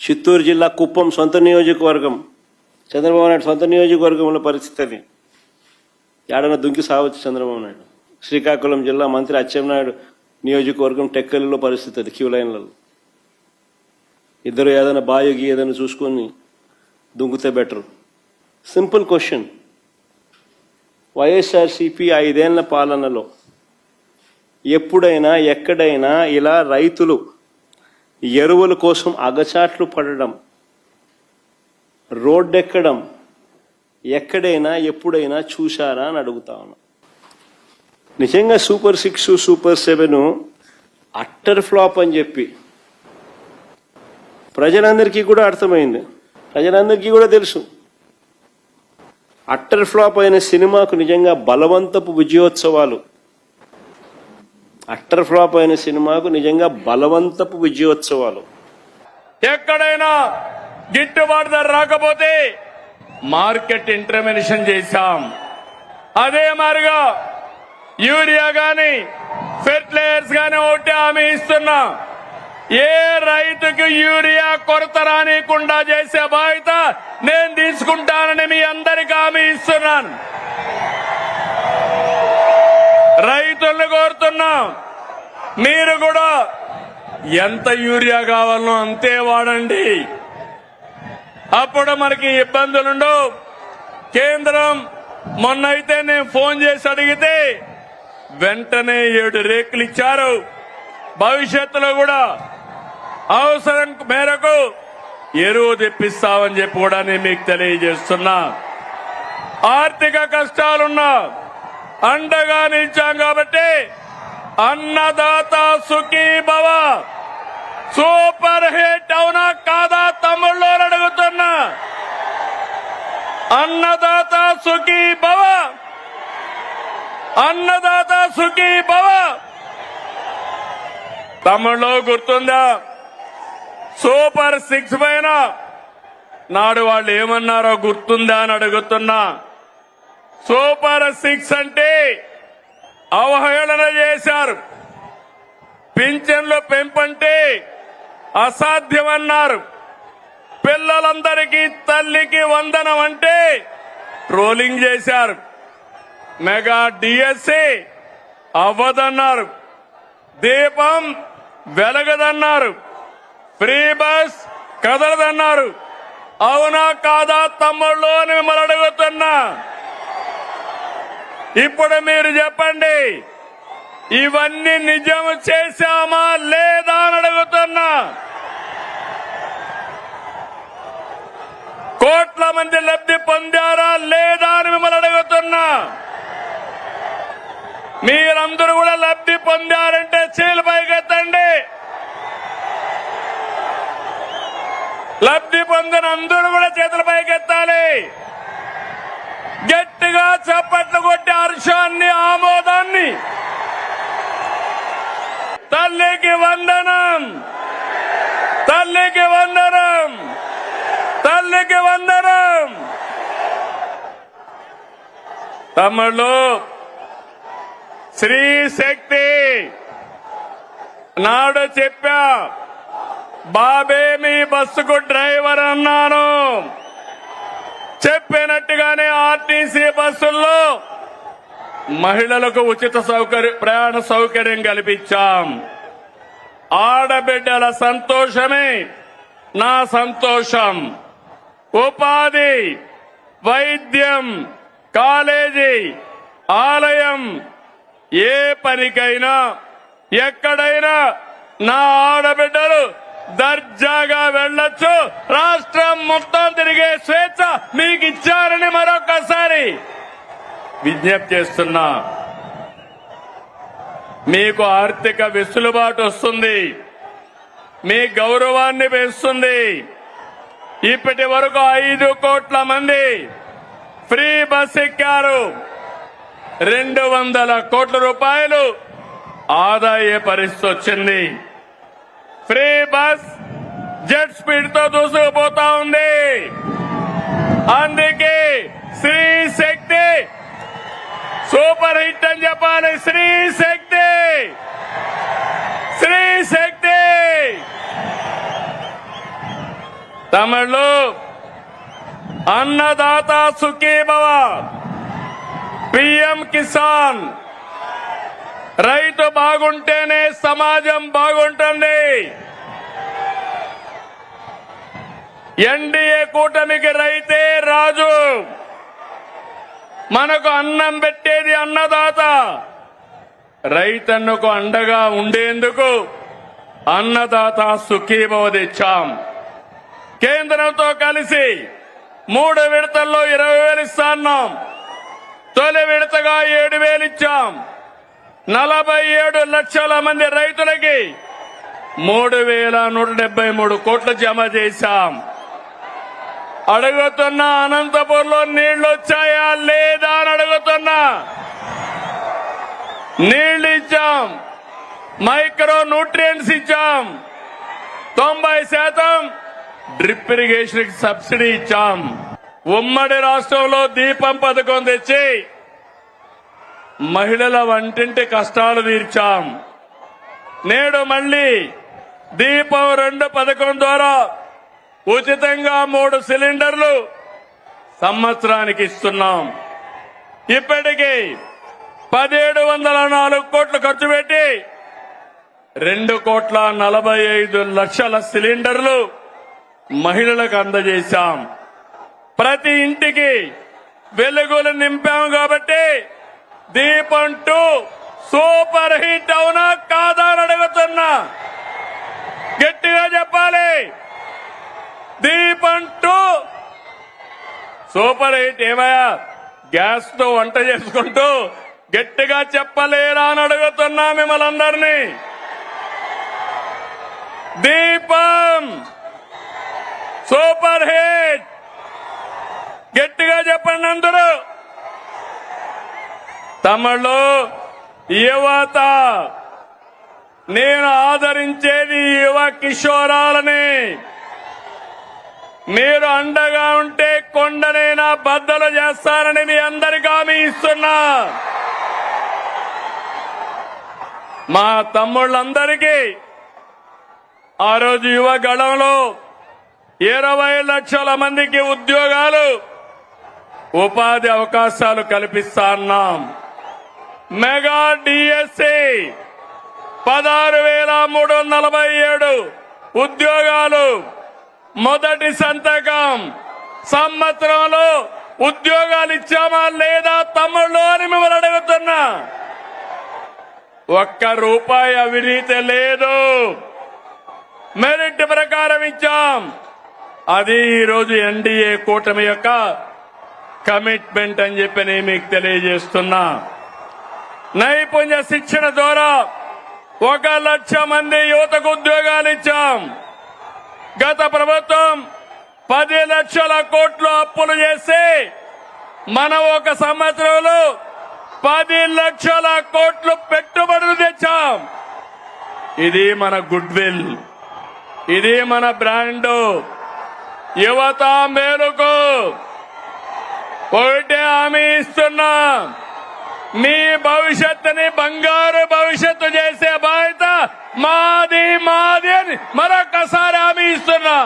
చిత్తూరు జిల్లా కుప్పం సొంత నియోజకవర్గం. చంద్రబాబు నాయుడు సొంత నియోజకవర్గంలో పరిస్థితి అది. ఏడన దుంకి సావచ్చు చంద్రబాబు నాయుడు. శ్రీకాకుళం జిల్లా మంత్రి అచ్చెన్నాయుడు నియోజకవర్గం టెక్కలిలో పరిస్థితి అది క్యూ లైన్లలో. ఇద్దరు ఏదైనా బాయోగి ఏదైనా చూసుకొని దుంకుతే బెటర్. Simple question. వైఎస్ఆర్సిపి ఐదేళ్ళ పాలనలో ఎప్పుడైనా ఎక్కడైనా ఇలా రైతులు ఎరువుల కోసం అగచాట్లు పడడం రోడ్డెక్కడం ఎక్కడైనా ఎప్పుడైనా చూశారా అని అడుగుతా ఉన్నా. నిజంగా super six super seven utter flop అని చెప్పి ప్రజలందరికీ కూడా అర్థమైంది. ప్రజలందరికీ కూడా తెలుసు. అట్టర్ ఫ్లాప్ అయిన సినిమాకు నిజంగా బలవంతపు విజయోత్సవాలు అట్టర్ ఫ్లాప్ అయిన సినిమాకు నిజంగా బలవంతపు విజయోత్సవాలు. ఎక్కడైనా గిట్టుబాటు ధర రాకపోతే మార్కెట్ ఇంటర్వెన్షన్ చేశాం. అదే మారుగా యూరియా గాని ఫెర్టిలైజర్స్ గాని ఒకటి హామీ ఇస్తున్నా. ఏ రైతుకు యూరియా కొరత రానికుండా చేసే బాధ్యత నేను తీసుకుంటానని మీ అందరికి హామీ ఇస్తున్నాను. రైతుల్ని కోరుతున్నాం. మీరు కూడా ఎంత యూరియా కావాలనో అంతే వాడండి. అప్పుడు మనకి ఇబ్బందులుండవు. కేంద్రం మొన్న అయితే నేను ఫోన్ చేసి అడిగితే వెంటనే ఏడు రేకులు ఇచ్చారు. భవిష్యత్తులో కూడా అవసరం మేరకు ఎరువు తెప్పిస్తామని చెప్పి కూడా నేను మీకు తెలియజేస్తున్నా. ఆర్థిక కష్టాలున్నా అండగా నిలిచాం కాబట్టి అన్నదాత సుఖీ భవ. సూపర్ హిట్ అవునా కాదా తమ్ముళ్ళు అడుగుతున్నా. అన్నదాత సుఖీ భవ. అన్నదాత సుఖీ భవ. తమ్ముళ్ళు గుర్తుందా? సూపర్ సిక్స్ పైన. నాడు వాళ్ళు ఏమన్నారో గుర్తుందా అని అడుగుతున్నా. సూపర్ సిక్స్ అంటే అవహేళన చేశారు. పింఛన్లు పెంపంటే అసాధ్యమన్నారు. పిల్లలందరికీ తల్లికి వందనం అంటే ట్రోలింగ్ చేశారు. మెగా డిఎస్సి అవ్వదన్నారు. దీపం వెలగదన్నారు. Free bus కదలదన్నారు. అవునా కాదా తమ్ముళ్ళు మిమ్మల్ని అడుగుతున్నా. ఇప్పుడు మీరు చెప్పండి ఇవన్నీ నిజం చేశామా లేదా అని అడుగుతున్నా. కోట్ల మంది లబ్ధి పొందారా లేదా అని మిమ్మల్ని అడుగుతున్నా. మీరందరూ కూడా లబ్ధి పొందారంటే చీలు పైకెత్తండి. లబ్ధి పొందిన అందరూ కూడా చేతుల పైకెత్తాలి. గట్టిగా చప్పట్లు కొట్టి హర్షాన్ని ఆమోదాన్ని. తల్లికి వందనం. తల్లికి వందనం. తల్లికి వందనం. తమ్ముళ్ళు శ్రీ శక్తి. నాడు చెప్పా బాబే మీ బస్సుకు డ్రైవర్ అన్నాను. చెప్పినట్టుగానే ఆర్టీసీ బస్సుల్లో మహిళలకు ఉచిత సౌకర్య ప్రయాణ సౌకర్యం కల్పించాం. ఆడబిడ్డల సంతోషమే నా సంతోషం. ఉపాధి వైద్యం కాలేజీ ఆలయం ఏ పనికైనా ఎక్కడైనా నా ఆడబిడ్డలు దర్జాగా వెళ్ళొచ్చు. రాష్ట్రం మొత్తం తిరిగే స్వేచ్ఛ మీకు ఇచ్చారని మరొకసారి విజ్ఞప్తి చేస్తున్నా. మీకు ఆర్థిక వెసులుబాటు వస్తుంది. మీ గౌరవాన్ని పెంచుతుంది. ఇప్పటి వరకు ఐదు కోట్ల మంది ఫ్రీ బస్ ఎక్కారు. రెండు వందల కోట్ల రూపాయలు ఆదాయ పరిస్థితి వచ్చింది. ఫ్రీ బస్ జెట్ స్పీడ్తో దూసుకుపోతా ఉంది. అందుకే శ్రీ శక్తి సూపర్ హిట్ అని చెప్పాలి. శ్రీ శక్తి! శ్రీ శక్తి! తమిళ్ళో అన్నదాత సుఖీభవ పిఎం కిసాన్. రైతు బాగుంటేనే సమాజం బాగుంటుంది. ఎన్డీఏ కూటమికి రైతే రాజు. మనకు అన్నం పెట్టేది అన్నదాత. రైతన్నకు అండగా ఉండేందుకు అన్నదాత సుఖీభవ తెచ్చాం కేంద్రంతో కలిసి మూడు విడతల్లో ఇరవై వేలు ఇస్తాన్నాం. తొలి విడతగా ఏడు వేలు ఇచ్చాం. నలభై ఏడు లక్షల మంది రైతులకి మూడు వేల నూట డెబ్బై మూడు కోట్లు జమ చేశాం. అడుగుతున్న అనంతపూర్లో నీళ్ళు వచ్చాయా లేదా అని అడుగుతున్నా. నీళ్ళు ఇచ్చాం. మైక్రో న్యూట్రియంట్స్ ఇచ్చాం. తొంభై శాతం డ్రిప్ ఇరిగేషన్ సబ్సిడీ ఇచ్చాం. ఉమ్మడి రాష్ట్రంలో దీపం పథకం తెచ్చి మహిళల వంటింటి కష్టాలు తీర్చాం. నేడు మళ్ళీ దీపం రెండు పథకం ద్వారా ఉచితంగా మూడు సిలిండర్లు సంవత్సరానికి ఇస్తున్నాం. ఇప్పటికీ పదిహేడు వందల నాలుగు కోట్లు ఖర్చు పెట్టి రెండు కోట్ల నలభై ఐదు లక్షల సిలిండర్లు మహిళలకు అందజేశాం. ప్రతి ఇంటికి వెలుగులు నింపాం కాబట్టి దీపం టూ సూపర్ హిట్ అవునా కాదా అని అడుగుతున్నా. గట్టిగా చెప్పాలి. దీపం టూ సూపర్ హిట్ ఏమయ్యా? గ్యాస్తో వంట చేసుకుంటూ గట్టిగా చెప్పలేరా అని అడుగుతున్నా మిమ్మల్ని అందరినీ దీపం సూపర్ హిట్. గట్టిగా చెప్పండి అందరూ. తమలో యువత నేను ఆదరించేది యువ కిషోరాలని. మీరు అండగా ఉంటే కొండనైనా బద్దలు చేస్తానని మీ అందరికీ హామీ ఇస్తున్నా. మా తమ్ముళ్ళందరికీ ఆ రోజు యువ గళంలో ఇరవై లక్షల మందికి ఉద్యోగాలు ఉపాధి అవకాశాలు కల్పిస్తా అన్నాం. మెగా డిఎస్సి పదహారు వేల మూడు వందల నలభై ఏడు ఉద్యోగాలు. మొదటి సంతకం. సంవత్సరంలో ఉద్యోగాలు ఇచ్చామా లేదా తమ్ముళ్ళు అని మిమ్మల్ని అడుగుతున్నా. ఒక్క రూపాయి అవినీతి లేదు. మెరిట్ ప్రకారం ఇచ్చాం. అది ఈరోజు ఎన్డీఏ కూటమి యొక్క కమిట్మెంట్ అని చెప్పి నేను మీకు తెలియజేస్తున్నా. నైపుణ్య శిక్షణ ద్వారా ఒక లక్ష మంది యువతకు ఉద్యోగాలు ఇచ్చాం. గత ప్రభుత్వం పది లక్షల కోట్లు అప్పులు చేసి మనం ఒక సంవత్సరంలో పది లక్షల కోట్లు పెట్టుబడులు తెచ్చాం. ఇది మన గుడ్ విల్ ఇది మన బ్రాండ్. యువత మేలుకు ఒకటే హామీ ఇస్తున్నాం. మీ భవిష్యత్తుని బంగారు భవిష్యత్తు చేసే బాధ్యత మాది మాది అని మరొకసారి హామీ ఇస్తున్నా.